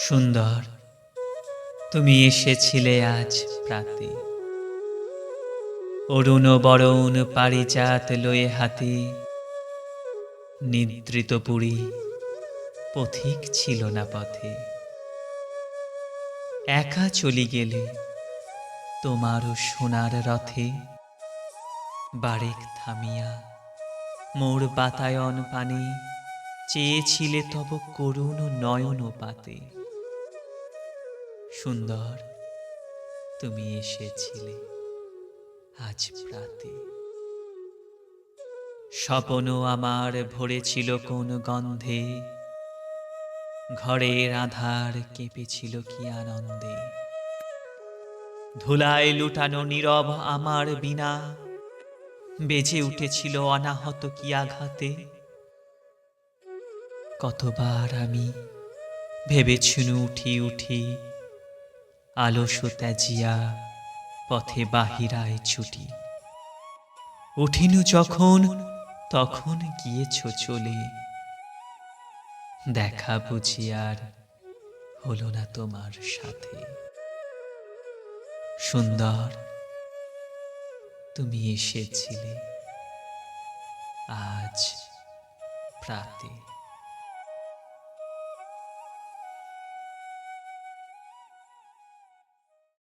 সুন্দর। তুমি এসেছিলে আজ প্রাতে। অরুণ বরণ পারিজাত লয়ে হাতে। নিদ্রিত পুরী পথিক ছিল না পথে। একা চলি গেলে তোমারও সোনার রথে। বারেক থামিয়া মোর বাতায়ন পানে চেয়েছিলে তব করুণ নয়ন পাতে সুন্দর। তুমি এসেছিলে আজ প্রাতে স্বপন আমার ভরেছিল কোন গন্ধে। ঘরের আধার কেঁপেছিল কি আনন্দে। ধুলায় লুটানো নীরব আমার বিনা বেজে উঠেছিল অনাহত কি আঘাতে। কতবার আমি ভেবেছিনু উঠি উঠি আলস ত্যাজিয়া পথে বাহিরায় ছুটি। উঠিনু যখন, তখন গিয়েছ চলে। দেখা বুঝি আর হলো না তোমার সাথে। সুন্দর, তুমি এসেছিলে। আজ প্রাতে।